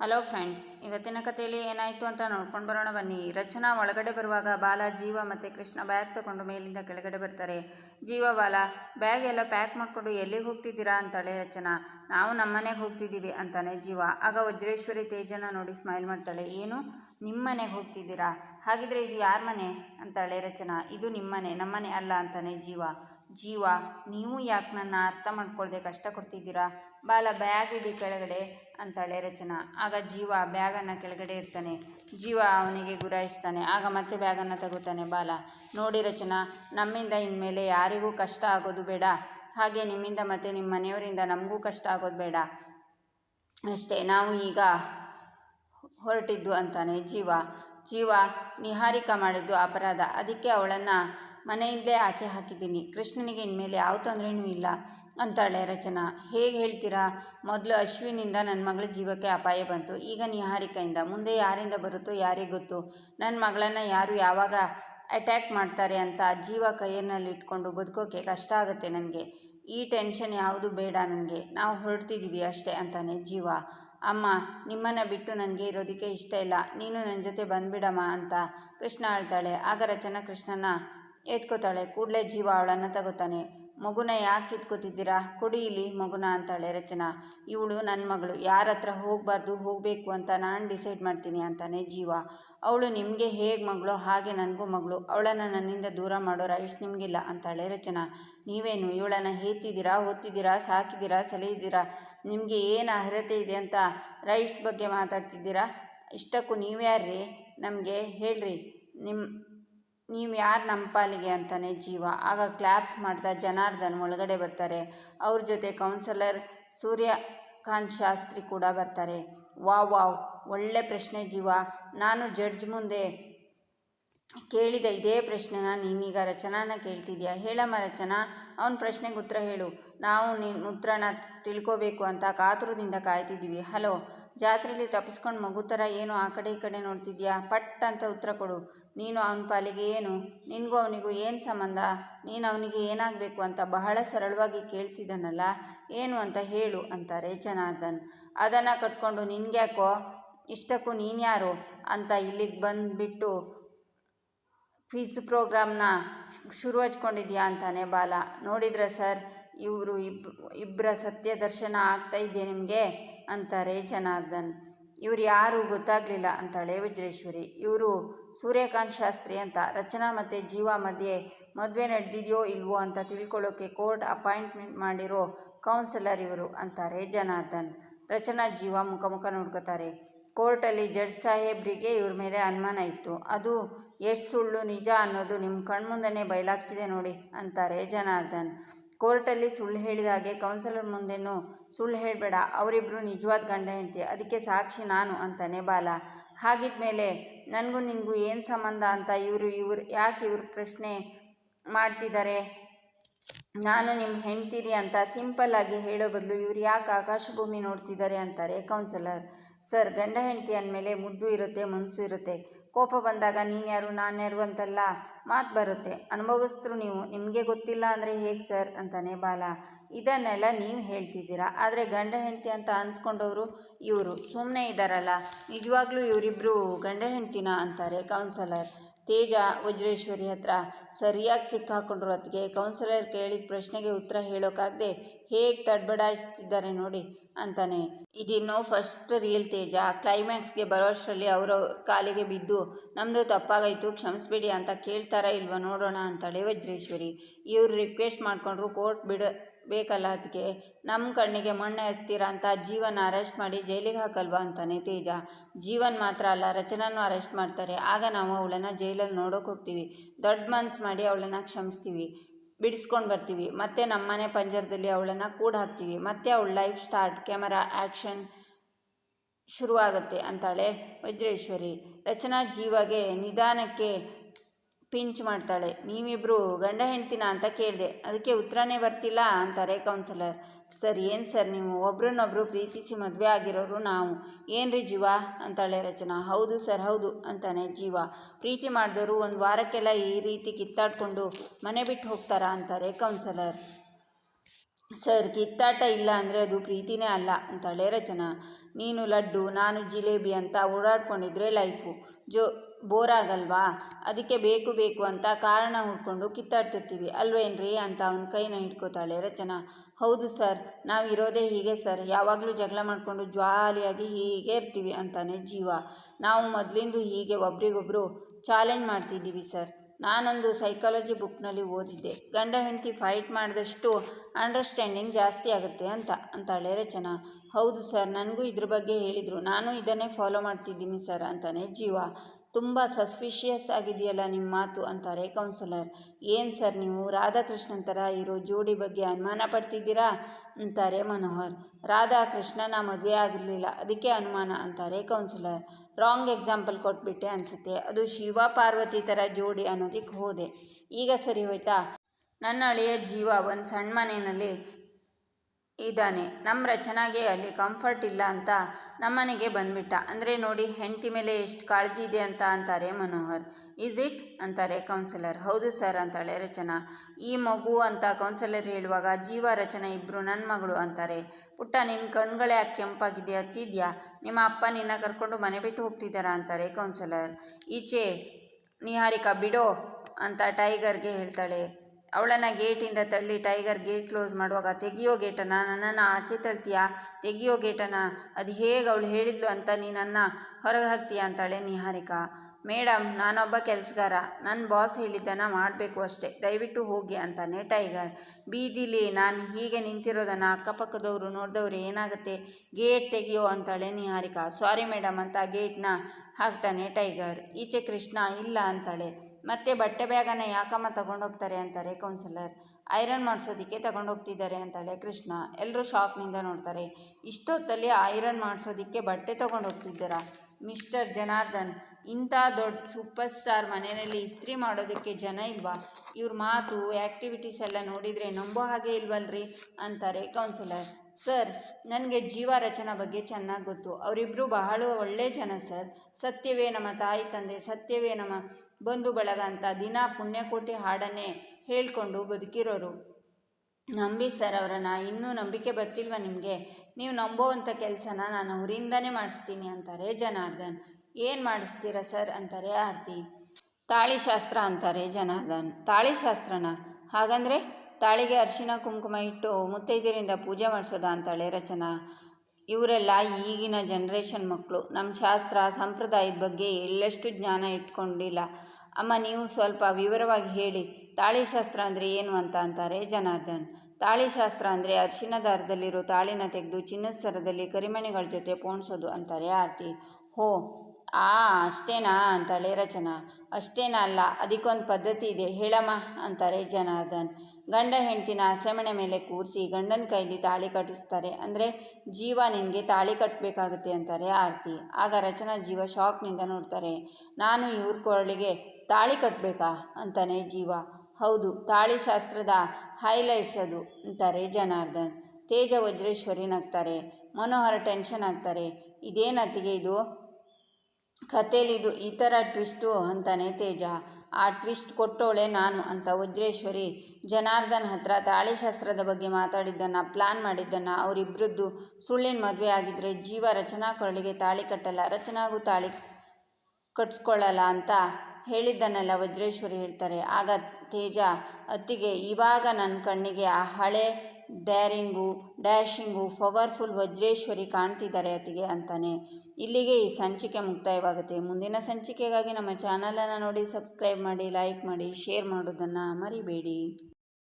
Hello friends, ಇವತ್ತಿನ ಕಥೆಯಲ್ಲಿ ಏನಾಯಿತು ಅಂತ ನೋಡ್ಕೊಂಡು ಬರೋಣ ಬನ್ನಿ. ರಚನಾ ಒಳಗಡೆ ಬರುವಾಗ ಬಾಲ, ಜೀವ ಮತ್ತು ಕೃಷ್ಣ ಬ್ಯಾಗ್ ತಗೊಂಡು ಮೇಲಿಂದ ಕೆಳಗಡೆ ಬರ್ತಾರೆ. ಜೀವ, ಬಾಲ, ಬ್ಯಾಗ್ ಎಲ್ಲ ಪ್ಯಾಕ್ ಮಾಡಿಕೊಂಡು ಎಲ್ಲಿಗೆ ಹೋಗ್ತಿದ್ದೀರಾ ಅಂತಾಳೆ ರಚನಾ. ನಾವು ನಮ್ಮನೆಗೆ ಹೋಗ್ತಿದ್ದೀವಿ ಅಂತಾನೆ ಜೀವ. ಆಗ ವಜ್ರೇಶ್ವರಿ ತೇಜನ ನೋಡಿ ಸ್ಮೈಲ್ ಮಾಡ್ತಾಳೆ. ಏನು? ನಿಮ್ಮ ಮನೆಗೆ ಹೋಗ್ತಿದ್ದೀರಾ? ಹಾಗಿದ್ರೆ ಇದು ಯಾರ ಮನೆ? ಅಂತಾಳೆ ರಚನಾ. ಇದು ನಿಮ್ಮನೆ, ನಮ್ಮನೆ ಅಲ್ಲ ಅಂತಾನೆ ಜೀವ. ಜೀವ, ನೀವು ಯಾಕೆ ನನ್ನ ಅರ್ಥ ಮಾಡ್ಕೊಳ್ದೆ ಕಷ್ಟ ಕೊಡ್ತಿದ್ದೀರಾ? ಬಾಲ, ಬ್ಯಾಗ್ ಇಡಿ ಕೆಳಗಡೆ. ಅಂತಾಳೆ ರಚನಾ. ಆಗ ಜೀವ ಬ್ಯಾಗನ್ನು ಕೆಳಗಡೆ ಇರ್ತಾನೆ ಜೀವ ಅವನಿಗೆ ಗುರಾಯಿಸ್ತಾನೆ. ಆಗ ಮತ್ತೆ ಬ್ಯಾಗನ್ನು ತಗೋತಾನೆ ಬಾಲ. ನೋಡಿ ರಚನಾ, ನಮ್ಮಿಂದ ಇನ್ಮೇಲೆ ಯಾರಿಗೂ ಕಷ್ಟ ಆಗೋದು ಬೇಡ. ಹಾಗೆ ನಿಮ್ಮಿಂದ ಮತ್ತು ನಿಮ್ಮ ಮನೆಯವರಿಂದ ನಮಗೂ ಕಷ್ಟ ಆಗೋದು ಬೇಡ. ಅಷ್ಟೇ, ನಾವು ಈಗ ಹೊರಟಿದ್ದು ಅಂತಾನೆ ಜೀವ. ಜೀವ ನಿಹಾರಿಕಾ ಮಾಡಿದ್ದು ಅಪರಾಧ. ಅದಕ್ಕೆ ಅವಳನ್ನು ಮನೆಯಿಂದಲೇ ಆಚೆ ಹಾಕಿದ್ದೀನಿ. ಕೃಷ್ಣನಿಗೆ ಇನ್ಮೇಲೆ ಯಾವ ತೊಂದರೆನೂ ಇಲ್ಲ ಅಂತಾಳೆ ರಚನಾ. ಹೇಗೆ ಹೇಳ್ತೀರಾ? ಮೊದಲು ಅಶ್ವಿನಿಂದ ನನ್ನ ಮಗಳ ಜೀವಕ್ಕೆ ಅಪಾಯ ಬಂತು. ಈಗ ನಿಹಾರಿಕೆಯಿಂದ. ಮುಂದೆ ಯಾರಿಂದ ಬರುತ್ತೋ ಯಾರಿಗೆ ಗೊತ್ತು. ನನ್ನ ಮಗಳನ್ನು ಯಾರು ಯಾವಾಗ ಅಟ್ಯಾಕ್ ಮಾಡ್ತಾರೆ ಅಂತ ಜೀವ ಕೈಯನ್ನಲ್ಲಿ ಇಟ್ಕೊಂಡು ಬದುಕೋಕೆ ಕಷ್ಟ ಆಗುತ್ತೆ ನನಗೆ. ಈ ಟೆನ್ಷನ್ ಯಾವುದು ಬೇಡ ನನಗೆ. ನಾವು ಹೊರಡ್ತಿದ್ದೀವಿ ಅಷ್ಟೇ ಅಂತಾನೆ ಜೀವ. ಅಮ್ಮ, ನಿಮ್ಮನ್ನು ಬಿಟ್ಟು ನನಗೆ ಇರೋದಕ್ಕೆ ಇಷ್ಟ ಇಲ್ಲ. ನೀನು ನನ್ನ ಜೊತೆ ಬಂದ್ಬಿಡಮ್ಮ ಅಂತ ಕೃಷ್ಣ ಹೇಳ್ತಾಳೆ. ಆಗ ರಚನಾ ಕೃಷ್ಣನ ಎತ್ಕೋತಾಳೆ. ಕೂಡಲೇ ಜೀವ ಅವಳನ್ನು ತಗೋತಾನೆ. ಮಗುನ ಯಾಕೆ ಇದ್ಕೋತಿದ್ದೀರಾ ಕೊಡಿ ಇಲ್ಲಿ ಮಗುನ ಅಂತಾಳೆ ರಚನಾ. ಇವಳು ನನ್ನ ಮಗಳು. ಯಾರ ಹತ್ರ ಹೋಗಬಾರ್ದು ಹೋಗಬೇಕು ಅಂತ ನಾನು ಡಿಸೈಡ್ ಮಾಡ್ತೀನಿ ಅಂತಾನೆ ಜೀವ. ಅವಳು ನಿಮಗೆ ಹೇಗೆ ಮಗಳು ಹಾಗೆ ನನಗೂ ಮಗಳು. ಅವಳನ್ನು ನನ್ನಿಂದ ದೂರ ಮಾಡೋ ರೈಟ್ಸ್ ನಿಮಗಿಲ್ಲ ಅಂತಾಳೆ ರಚನಾ. ನೀವೇನು ಇವಳನ್ನು ಹೇತಿದ್ದೀರಾ ಓದ್ತಿದ್ದೀರಾ ಸಾಕಿದ್ದೀರಾ ಸಲಹಿದ್ದೀರಾ ನಿಮಗೆ ಏನು ಅರ್ಹತೆ ಇದೆ ಅಂತ ರೈಸ್ ಬಗ್ಗೆ ಮಾತಾಡ್ತಿದ್ದೀರಾ? ಇಷ್ಟಕ್ಕೂ ನೀವ್ಯಾರ್ರಿ? ನಮಗೆ ಹೇಳ್ರಿ. ನಿಮ್ಮ ನೀವು ಯಾರು ನಮ್ಮ ಪಾಲಿಗೆ ಅಂತಾನೆ ಜೀವ. ಆಗ ಕ್ಲ್ಯಾಪ್ಸ್ ಮಾಡ್ತಾ ಜನಾರ್ದನ್ ಒಳಗಡೆ ಬರ್ತಾರೆ. ಅವ್ರ ಜೊತೆ ಕೌನ್ಸಲರ್ ಸೂರ್ಯಕಾಂತ್ ಶಾಸ್ತ್ರಿ ಕೂಡ ಬರ್ತಾರೆ. ವಾವ್ ವಾವ್, ಒಳ್ಳೆ ಪ್ರಶ್ನೆ ಜೀವ. ನಾನು ಜಡ್ಜ್ ಮುಂದೆ ಕೇಳಿದ ಇದೇ ಪ್ರಶ್ನೆನ ನೀನೀಗ ರಚನಾನ ಕೇಳ್ತಿದ್ಯಾ? ಹೇಳಮ್ಮ ರಚನಾ, ಅವನ ಪ್ರಶ್ನೆಗೆ ಉತ್ತರ ಹೇಳು. ನಾವು ನಿನ್ನ ಉತ್ತರನ ತಿಳ್ಕೋಬೇಕು ಅಂತ ಕಾತುರದಿಂದ ಕಾಯ್ತಿದ್ದೀವಿ ಹಲೋ ಜಾತ್ರೆಯಲ್ಲಿ ತಪ್ಪಿಸ್ಕೊಂಡು ಮಗು ಥರ ಏನು ಆ ಕಡೆ ಈ ಕಡೆ ನೋಡ್ತಿದ್ಯಾ? ಪಟ್ ಅಂತ ಉತ್ತರ ಕೊಡು. ನೀನು ಅವನ ಪಾಲಿಗೆ ಏನು? ನಿನಗೂ ಅವನಿಗೂ ಏನು ಸಂಬಂಧ? ನೀನು ಅವನಿಗೆ ಏನಾಗಬೇಕು ಅಂತ ಬಹಳ ಸರಳವಾಗಿ ಕೇಳ್ತಿದ್ದಾನಲ್ಲ ಏನು ಅಂತ ಹೇಳು ಅಂತಾರೆ ಜನಾರ್ದನ್. ಅದನ್ನು ಕಟ್ಕೊಂಡು ನಿನ್ಗ್ಯಾಕೋ? ಇಷ್ಟಕ್ಕೂ ನೀನು ಯಾರು? ಅಂತ ಇಲ್ಲಿಗೆ ಬಂದುಬಿಟ್ಟು ಕ್ವಿಜ್ ಪ್ರೋಗ್ರಾಮ್ನ ಶುರು ಹಚ್ಕೊಂಡಿದ್ಯಾ ಅಂತಾನೆ ಬಾಲ. ನೋಡಿದ್ರೆ ಸರ್? ಇವರು ಇಬ್ ಇಬ್ಬರ ಸತ್ಯ ದರ್ಶನ ಆಗ್ತಾ ಇದೆ ನಿಮಗೆ? ಅಂತಾರೆ, ಜನಾರ್ದನ್. ಇವ್ರು ಯಾರು ಗೊತ್ತಾಗಲಿಲ್ಲ ಅಂತಾಳೆ ವಜ್ರೇಶ್ವರಿ. ಇವರು ಸೂರ್ಯಕಾಂತ್ ಶಾಸ್ತ್ರಿ ಅಂತ. ರಚನಾ ಮತ್ತು ಜೀವ ಮಧ್ಯೆ ಮದುವೆ ನಡೆದಿದೆಯೋ ಇಲ್ವೋ ಅಂತ ತಿಳ್ಕೊಳ್ಳೋಕೆ ಕೋರ್ಟ್ ಅಪಾಯಿಂಟ್ಮೆಂಟ್ ಮಾಡಿರೋ ಕೌನ್ಸಿಲರ್ ಇವರು ಅಂತಾರೆ ಜನಾರ್ದನ್. ರಚನಾ ಜೀವ ಮುಖ ಮುಖ ನೋಡ್ಕೋತಾರೆ. ಕೋರ್ಟಲ್ಲಿ ಜಡ್ಜ್ ಸಾಹೇಬ್ರಿಗೆ ಇವ್ರ ಮೇಲೆ ಅನುಮಾನ ಇತ್ತು. ಅದು ಎಷ್ಟು ಸುಳ್ಳು ನಿಜ ಅನ್ನೋದು ನಿಮ್ಮ ಕಣ್ಮುಂದನೇ ಬಯಲಾಗ್ತಿದೆ ನೋಡಿ ಅಂತಾರೆ ಜನಾರ್ದನ್. ಕೋರ್ಟಲ್ಲಿ ಸುಳ್ಳು ಹೇಳಿದ ಹಾಗೆ ಕೌನ್ಸಿಲರ್ ಮುಂದೆನೂ ಸುಳ್ಳು ಹೇಳಬೇಡ ಅವರಿಬ್ಬರು ನಿಜವಾದ ಗಂಡ ಹೆಂಡತಿ, ಅದಕ್ಕೆ ಸಾಕ್ಷಿ ನಾನು ಅಂತಾನೆ ಬಾಲ. ಹಾಗಿದ್ಮೇಲೆ ನನಗೂ ನಿನಗೂ ಏನು ಸಂಬಂಧ ಅಂತ ಇವರು ಇವರು, ಯಾಕೆ ಇವರು ಪ್ರಶ್ನೆ ಮಾಡ್ತಿದ್ದಾರೆ ನಾನು ನಿಮ್ಮ ಹೆಂಡ್ತೀರಿ ಅಂತ ಸಿಂಪಲ್ಲಾಗಿ ಹೇಳೋ ಬದಲು ಇವ್ರು ಯಾಕೆ ಆಕಾಶ ಭೂಮಿ ನೋಡ್ತಿದ್ದಾರೆ ಅಂತಾರೆ ಕೌನ್ಸಿಲರ್. ಸರ್, ಗಂಡ ಹೆಂಡತಿ ಅಂದಮೇಲೆ ಮುದ್ದು ಇರುತ್ತೆ ಮನಸ್ಸು ಇರುತ್ತೆ. ಕೋಪ ಬಂದಾಗ ನೀನು ಯಾರು ನಾನು ಯಾರು ಅಂತೆಲ್ಲ. ಮಾತು ಬರುತ್ತೆ. ಅನುಭವಿಸಿದ್ರು ನೀವು, ನಿಮಗೆ ಗೊತ್ತಿಲ್ಲ ಅಂದರೆ ಹೇಗೆ ಸರ್ ಅಂತಾನೆ ಬಾಲ. ಇದನ್ನೆಲ್ಲ ನೀವು ಹೇಳ್ತಿದ್ದೀರಾ. ಆದರೆ ಗಂಡ ಹೆಂಡತಿ ಅಂತ ಅನ್ಸ್ಕೊಂಡವರು ಇವರು. ಸುಮ್ಮನೆ ಇದ್ದಾರಲ್ಲ ನಿಜವಾಗ್ಲೂ ಇವರಿಬ್ಬರು ಗಂಡ ಹೆಂಡ್ತಿನ ಅಂತಾರೆ ಕೌನ್ಸಲರ್ ತೇಜ ವಜ್ರೇಶ್ವರಿ ಹತ್ರ ಸರಿಯಾಗಿ ಸಿಕ್ಕಾಕೊಂಡ್ರು ಅದಕ್ಕೆ ಕೌನ್ಸಿಲರ್ ಕೇಳಿದ ಪ್ರಶ್ನೆಗೆ ಉತ್ತರ ಹೇಳೋಕ್ಕಾಗದೆ ಹೇಗೆ ತಡ್ಬಡಾಯಿಸ್ತಿದ್ದಾರೆ ನೋಡಿ ಅಂತಾನೆ. ಇದಿನ್ನೋ ಫಸ್ಟ್ ರಿಯಲ್ ತೇಜ. ಕ್ಲೈಮ್ಯಾಕ್ಸ್ಗೆ ಬರೋಷ್ಟರಲ್ಲಿ ಅವರ ಕಾಲಿಗೆ ಬಿದ್ದು ನಮ್ಮದು ತಪ್ಪಾಗಾಯಿತು, ಕ್ಷಮಿಸ್ಬಿಡಿ ಅಂತ ಕೇಳ್ತಾರಾ ಇಲ್ವ ನೋಡೋಣ ಅಂತಾಳೆ ವಜ್ರೇಶ್ವರಿ. ಇವರು ರಿಕ್ವೆಸ್ಟ್ ಮಾಡಿಕೊಂಡ್ರು, ಕೋರ್ಟ್ ಬಿಡ ಬೇಕಲ್ಲ ಅದಕ್ಕೆ ನಮ್ಮ ಕಣ್ಣಿಗೆ ಮಣ್ಣು ಹತ್ತಿರ ಅಂತ ಜೀವನ ಅರೆಸ್ಟ್ ಮಾಡಿ ಜೈಲಿಗೆ ಹಾಕಲ್ವಾ ಅಂತಾನೆ ತೇಜ. ಜೀವನ್ ಮಾತ್ರ ಅಲ್ಲ, ರಚನನೂ ಅರೆಸ್ಟ್ ಮಾಡ್ತಾರೆ. ಆಗ ನಾವು ಅವಳನ್ನ ಜೈಲಲ್ಲಿ ನೋಡೋಕೆ ಹೋಗ್ತೀವಿ. ದೊಡ್ಡ ಮನ್ಸು ಮಾಡಿ ಅವಳನ್ನ ಕ್ಷಮಿಸ್ತೀವಿ. ಬಿಡಿಸ್ಕೊಂಡು ಬರ್ತೀವಿ. ಮತ್ತೆ ನಮ್ಮನೆ ಪಂಜರದಲ್ಲಿ ಅವಳನ್ನು ಕೂಡ ಹಾಕ್ತೀವಿ. ಮತ್ತೆ ಅವಳ ಲೈಫ್ ಸ್ಟಾರ್ಟ್, ಕ್ಯಾಮರಾ ಆ್ಯಕ್ಷನ್ ಶುರುವಾಗುತ್ತೆ ಅಂತಾಳೆ ವಜ್ರೇಶ್ವರಿ. ರಚನಾ ಜೀವಗೆ ನಿಧಾನಕ್ಕೆ ಪಿಂಚ್ ಮಾಡ್ತಾಳೆ. ನೀವಿಬ್ಬರು ಗಂಡ ಹೆಂಡ್ತಿನ ಅಂತ ಕೇಳಿದೆ. ಅದಕ್ಕೆ ಉತ್ತರನೇ ಬರ್ತಿಲ್ಲ ಅಂತಾರೆ ಕೌನ್ಸಿಲರ್ ಸರ್, ಏನು ಸರ್ ನೀವು? ಒಬ್ರನ್ನೊಬ್ರು ಪ್ರೀತಿಸಿ ಮದುವೆ ಆಗಿರೋರು ನಾವು. ಏನ್ರಿ ಜೀವ? ಅಂತಾಳೆ ರಚನಾ. ಹೌದು ಸರ್, ಹೌದು, ಅಂತಾನೆ ಜೀವ. ಪ್ರೀತಿ ಮಾಡಿದವರು ಒಂದು ವಾರಕ್ಕೆಲ್ಲ ಈ ರೀತಿ ಕಿತ್ತಾಡ್ಕೊಂಡು ಮನೆ ಬಿಟ್ಟು ಹೋಗ್ತಾರಾ ಅಂತಾರೆ ಕೌನ್ಸಿಲರ್ ಸರ್, ಕಿತ್ತಾಟ ಇಲ್ಲ ಅಂದರೆ ಅದು ಪ್ರೀತಿನೇ ಅಲ್ಲ, ಅಂತಾಳೆ ರಚನಾ. ನೀನು ಲಡ್ಡು, ನಾನು ಜಿಲೇಬಿ ಅಂತ ಓಡಾಡ್ಕೊಂಡಿದ್ರೆ ಲೈಫು ಜೋ ಬೋರ್ ಆಗಲ್ವಾ ಅದಕ್ಕೆ ಬೇಕು ಬೇಕು ಅಂತ ಕಾರಣ ಹುಡ್ಕೊಂಡು ಕಿತ್ತಾಡ್ತಿರ್ತೀವಿ. ಅಲ್ವೇನ್ರಿ ಅಂತ ಅವನ ಕೈನ ಹಿಡ್ಕೋತಾಳೆ ರಚನಾ. ಹೌದು ಸರ್, ನಾವು ಇರೋದೇ ಹೀಗೆ ಸರ್. ಯಾವಾಗಲೂ ಜಗಳ ಮಾಡಿಕೊಂಡು ಜ್ವಾಲಿಯಾಗಿ ಹೀಗೆ ಇರ್ತೀವಿ ಅಂತಾನೆ ಜೀವ. ನಾವು ಮೊದಲಿಂದು ಹೀಗೆ ಒಬ್ರಿಗೊಬ್ರು ಚಾಲೆಂಜ್ ಮಾಡ್ತಿದ್ದೀವಿ ಸರ್. ನಾನೊಂದು ಸೈಕಾಲಜಿ ಬುಕ್ನಲ್ಲಿ ಓದಿದ್ದೆ. ಗಂಡ ಹೆಂಡತಿ ಫೈಟ್ ಮಾಡಿದಷ್ಟು ಅಂಡರ್ಸ್ಟ್ಯಾಂಡಿಂಗ್ ಜಾಸ್ತಿ ಆಗುತ್ತೆ ಅಂತ, ಅಂತಾಳೆ ರಚನಾ. ಹೌದು ಸರ್, ನನಗೂ ಇದ್ರ ಬಗ್ಗೆ ಹೇಳಿದರು. ನಾನು ಇದನ್ನೇ ಫಾಲೋ ಮಾಡ್ತಿದ್ದೀನಿ ಸರ್, ಅಂತಾನೆ ಜೀವ. ತುಂಬ ಸಸ್ಪಿಷಿಯಸ್ ಆಗಿದೆಯಲ್ಲ ನಿಮ್ಮ ಮಾತು ಅಂತಾರೆ ಕೌನ್ಸಿಲರ್ ಏನು ಸರ್ ನೀವು? ರಾಧಾಕೃಷ್ಣನ್ ಥರ ಇರೋ ಜೋಡಿ ಬಗ್ಗೆ ಅನುಮಾನ ಪಡ್ತಿದ್ದೀರಾ? ಅಂತಾರೆ ಮನೋಹರ್. ರಾಧಾಕೃಷ್ಣನ ಮದುವೆ ಆಗಿರಲಿಲ್ಲ, ಅದಕ್ಕೆ ಅನುಮಾನ ಅಂತಾರೆ ಕೌನ್ಸಿಲರ್ ರಾಂಗ್ ಎಕ್ಸಾಂಪಲ್ ಕೊಟ್ಬಿಟ್ಟೆ ಅನಿಸುತ್ತೆ. ಅದು ಶಿವ ಪಾರ್ವತಿ ಥರ ಜೋಡಿ ಅನ್ನೋದಕ್ಕೆ ಹೋದೆ. ಈಗ ಸರಿ ಹೋಯ್ತಾ? ನನ್ನ ಅಳಿಯ ಜೀವ ಒಂದು ಸಣ್ಣ ಮನೆಯಲ್ಲಿ ಇದ್ದಾನೆ. ನಮ್ಮ ರಚನಾಗೆ ಅಲ್ಲಿ ಕಂಫರ್ಟ್ ಇಲ್ಲ ಅಂತ ನಮ್ಮನೆಗೆ ಬಂದ್ಬಿಟ್ಟ. ಅಂದರೆ ನೋಡಿ, ಹೆಂಡತಿ ಮೇಲೆ ಎಷ್ಟು ಕಾಳಜಿ ಇದೆ ಅಂತ ಅಂತಾರೆ ಮನೋಹರ್. ಈಸ್ ಇಟ್ ಅಂತಾರೆ ಕೌನ್ಸಿಲರ್ ಹೌದು ಸರ್ ಅಂತಾಳೆ ರಚನಾ. ಈ ಮಗು ಅಂತ ಕೌನ್ಸಿಲರ್ ಹೇಳುವಾಗ, ಜೀವ ರಚನಾ ಇಬ್ಬರು ನನ್ನ ಮಗಳು ಅಂತಾರೆ. ಪುಟ್ಟ ನಿನ್ನ ಕಣ್ಗಳೇ ಯಾಕೆ ಕೆಂಪಾಗಿದೆ ಹತ್ತಿದ್ಯಾ ನಿಮ್ಮ ಅಪ್ಪ ನಿನ್ನ ಕರ್ಕೊಂಡು ಮನೆ ಬಿಟ್ಟು ಹೋಗ್ತಿದ್ದಾರಾ ಅಂತಾರೆ ಕೌನ್ಸಿಲರ್ ಈಚೆ, ನಿಹಾರಿಕಾ, ಬಿಡೋ ಅಂತ ಟೈಗರ್ಗೆ ಹೇಳ್ತಾಳೆ. ಅವಳನ್ನು ಗೇಟಿಂದ ತಳ್ಳಿ ಟೈಗರ್ ಗೇಟ್ ಕ್ಲೋಸ್ ಮಾಡುವಾಗ, ತೆಗಿಯೋ ಗೇಟನ ನನ್ನನ್ನು ಆಚೆ ತಳ್ತೀಯಾ? ತೆಗಿಯೋ ಗೇಟನ ಅದು ಹೇಗೆ ಅವಳು ಹೇಳಿದ್ಲು ಅಂತ ನೀನನ್ನು ಹೊರಗೆ ಹಾಕ್ತೀಯ ಅಂತಾಳೆ ನಿಹಾರಿಕಾ. ಮೇಡಮ್ ನಾನೊಬ್ಬ ಕೆಲಸಗಾರ. ನನ್ನ ಬಾಸ್ ಹೇಳಿದ್ದನ್ನು ಮಾಡಬೇಕು ಅಷ್ಟೇ. ದಯವಿಟ್ಟು ಹೋಗಿ ಅಂತಾನೆ ಟೈಗರ್. ಬೀದಿಲಿ ನಾನು ಹೀಗೆ ನಿಂತಿರೋದನ್ನು ಅಕ್ಕಪಕ್ಕದವರು ನೋಡಿದವ್ರು ಏನಾಗುತ್ತೆ? ಗೇಟ್ ತೆಗಿಯೋ ಅಂತಾಳೆ ನಿಹಾರಿಕಾ. ಸಾರಿ ಮೇಡಮ್ ಅಂತ ಗೇಟ್ನ ಹಾಕ್ತಾನೆ, ಟೈಗರ್, ಈಚೆ ಕೃಷ್ಣ ಇಲ್ಲ ಅಂತಾಳೆ. ಮತ್ತೆ ಬಟ್ಟೆ ಬ್ಯಾಗನ್ನು ಯಾಕಮ್ಮ ತಗೊಂಡೋಗ್ತಾರೆ ಅಂತಾರೆ ಕೌನ್ಸಿಲರ್. ಐರನ್ ಮಾಡಿಸೋದಕ್ಕೆ ತಗೊಂಡೋಗ್ತಿದ್ದಾರೆ ಅಂತಾಳೆ ಕೃಷ್ಣ. ಎಲ್ಲರೂ ಶಾಪ್ನಿಂದ ನೋಡ್ತಾರೆ. ಇಷ್ಟೊತ್ತಲ್ಲಿ ಐರನ್ ಮಾಡಿಸೋದಕ್ಕೆ ಬಟ್ಟೆ ತಗೊಂಡೋಗ್ತಿದ್ದೀರಾ? ಮಿಸ್ಟರ್ ಜನಾರ್ದನ್ ಇಂಥ ದೊಡ್ಡ ಸೂಪರ್ ಸ್ಟಾರ್ ಮನೆಯಲ್ಲಿ ಇಸ್ತ್ರಿ ಮಾಡೋದಕ್ಕೆ ಜನ ಇಲ್ವಾ? ಇವ್ರ ಮಾತು ಆ್ಯಕ್ಟಿವಿಟೀಸ್ ಎಲ್ಲ ನೋಡಿದರೆ ನಂಬೋ ಹಾಗೆ ಇಲ್ವಲ್ರಿ? ಅಂತಾರೆ ಕೌನ್ಸಿಲರ್. ಸರ್, ನನಗೆ ಜೀವ ರಚನೆ ಬಗ್ಗೆ ಚೆನ್ನಾಗಿ ಗೊತ್ತು. ಅವರಿಬ್ಬರು ಬಹಳ ಒಳ್ಳೆ ಜನ ಸರ್. ಸತ್ಯವೇ ನಮ್ಮ ತಾಯಿ ತಂದೆ, ಸತ್ಯವೇ ನಮ್ಮ ಬಂಧು ಬಳಗ ಅಂತ ದಿನ ಪುಣ್ಯಕೋಟಿ ಹಾಡನ್ನೇ ಹೇಳ್ಕೊಂಡು ಬದುಕಿರೋರು. ನಂಬಿ ಸರ್ ಅವರನ್ನು, ಇನ್ನೂ ನಂಬಿಕೆ ಬರ್ತಿಲ್ವ ನಿಮಗೆ? ನೀವು ನಂಬೋವಂಥ ಕೆಲಸನ ನಾನು ಅವರಿಂದನೇ ಮಾಡಿಸ್ತೀನಿ, ಅಂತಾರೆ ಜನಾರ್ದನ್. ಏನು ಮಾಡಿಸ್ತೀರಾ ಸರ್ ಅಂತಾರೆ ಆರತಿ. ತಾಳಿಶಾಸ್ತ್ರ ಅಂತಾರೆ ಜನಾರ್ದನ್. ತಾಳಿಶಾಸ್ತ್ರನ ಹಾಗಂದರೆ ತಾಳಿಗೆ ಅರಿಶಿನ, ಕುಂಕುಮ ಇಟ್ಟು ಮುತ್ತೈದೆಯರಿಂದ ಪೂಜೆ ಮಾಡಿಸೋದ ಅಂತಾಳೆ ರಚನಾ. ಇವರೆಲ್ಲ ಈಗಿನ ಜನ್ರೇಷನ್ ಮಕ್ಕಳು ನಮ್ಮ ಶಾಸ್ತ್ರ, ಸಂಪ್ರದಾಯದ ಬಗ್ಗೆ ಎಲ್ಲಷ್ಟು ಜ್ಞಾನ ಇಟ್ಕೊಂಡಿಲ್ಲ. ಅಮ್ಮ, ನೀವು ಸ್ವಲ್ಪ ವಿವರವಾಗಿ ಹೇಳಿ. ತಾಳಿಶಾಸ್ತ್ರ ಅಂದರೆ ಏನು ಅಂತ ಅಂತಾರೆ ಜನಾರ್ದನ್. ತಾಳಿಶಾಸ್ತ್ರ ಅಂದರೆ ಅರಿಶಿನ ದಾರದಲ್ಲಿರೋ ತಾಳಿನ ತೆಗೆದು ಚಿನ್ನದ ಸರದಲ್ಲಿ ಕರಿಮಣಿಗಳ ಜೊತೆ ಪೋಣಿಸೋದು ಅಂತಾರೆ ಆರತಿ. ಹೋ ಆ, ಅಷ್ಟೇನಾ? ಅಂತಾಳೆ ರಚನಾ ಅಷ್ಟೇನಾ ಅಲ್ಲ, ಅದಕ್ಕೊಂದು ಪದ್ಧತಿ ಇದೆ. ಹೇಳಮ್ಮ, ಅಂತಾರೆ ಜನಾರ್ದನ್. ಗಂಡ ಹೆಂಡ್ತಿನ ಹಸೆಮಣೆ ಮೇಲೆ ಕೂರಿಸಿ ಗಂಡನ ಕೈಲಿ ತಾಳಿ ಕಟ್ಟಿಸ್ತಾರೆ. ಅಂದರೆ ಜೀವ ನಿನಗೆ ತಾಳಿ ಕಟ್ಟಬೇಕಾಗುತ್ತೆ ಅಂತಾರೆ ಆರತಿ. ಆಗ ರಚನಾ ಜೀವ ಶಾಕ್ನಿಂದ ನೋಡ್ತಾರೆ, ನಾನು ಇವ್ರ ಕೊರಳಿಗೆ ತಾಳಿ ಕಟ್ಟಬೇಕಾ ಅಂತಾನೆ ಜೀವ. ಹೌದು ತಾಳಿ ಶಾಸ್ತ್ರದ ಹೈಲೈಟ್ಸ್ ಅದು, ಅಂತಾರೆ ಜನಾರ್ದನ್. ತೇಜ ವಜ್ರೇಶ್ವರಿ ನಗ್ತಾರೆ. ಮನೋಹರ ಟೆನ್ಷನ್ ಆಗ್ತಾರೆ. ಇದೇನತ್ತಿಗೆ ಇದು? ಕಥೆಲಿದು ಈ ಥರ ಟ್ವಿಸ್ಟು ಅಂತಾನೆ ತೇಜ. ಆ ಟ್ವಿಸ್ಟ್ ಕೊಟ್ಟೋಳೆ ನಾನು ಅಂತ ವಜ್ರೇಶ್ವರಿ ಜನಾರ್ದನ್ ಹತ್ರ ತಾಳಿಶಾಸ್ತ್ರದ ಬಗ್ಗೆ ಮಾತಾಡಿದ್ದನ್ನು, ಪ್ಲಾನ್ ಮಾಡಿದ್ದನ್ನು ಅವರಿಬ್ಬರದ್ದು ಸುಳ್ಳಿನ ಮದುವೆ ಆಗಿದ್ದರೆ ಜೀವ ರಚನಾ ಕೊರಳಿಗೆ ತಾಳಿ ಕಟ್ಟಲ್ಲ, ರಚನಾಗೂ ತಾಳಿ ಕಟ್ಸ್ಕೊಳ್ಳಲ್ಲ ಅಂತ ಹೇಳಿದ್ದನ್ನೆಲ್ಲ ವಜ್ರೇಶ್ವರಿ ಹೇಳ್ತಾರೆ. ಆಗ ತೇಜ, ಅತ್ತಿಗೆ ಇವಾಗ ನನ್ನ ಕಣ್ಣಿಗೆ ಆ ಹಳೆ ಡ್ಯಾರಿಂಗು ಡ್ಯಾಶಿಂಗು, ಪವರ್ಫುಲ್ ವಜ್ರೇಶ್ವರಿ ಕಾಣ್ತಿದ್ದಾರೆ ಅತಿಗೆ ಅಂತಾನೆ. ಇಲ್ಲಿಗೆ ಈ ಸಂಚಿಕೆ ಮುಕ್ತಾಯವಾಗುತ್ತೆ. ಮುಂದಿನ ಸಂಚಿಕೆಗಾಗಿ ನಮ್ಮ ಚಾನಲನ್ನು ನೋಡಿ, ಸಬ್ಸ್ಕ್ರೈಬ್ ಮಾಡಿ, ಲೈಕ್ ಮಾಡಿ, ಶೇರ್ ಮಾಡೋದನ್ನು ಮರಿಬೇಡಿ.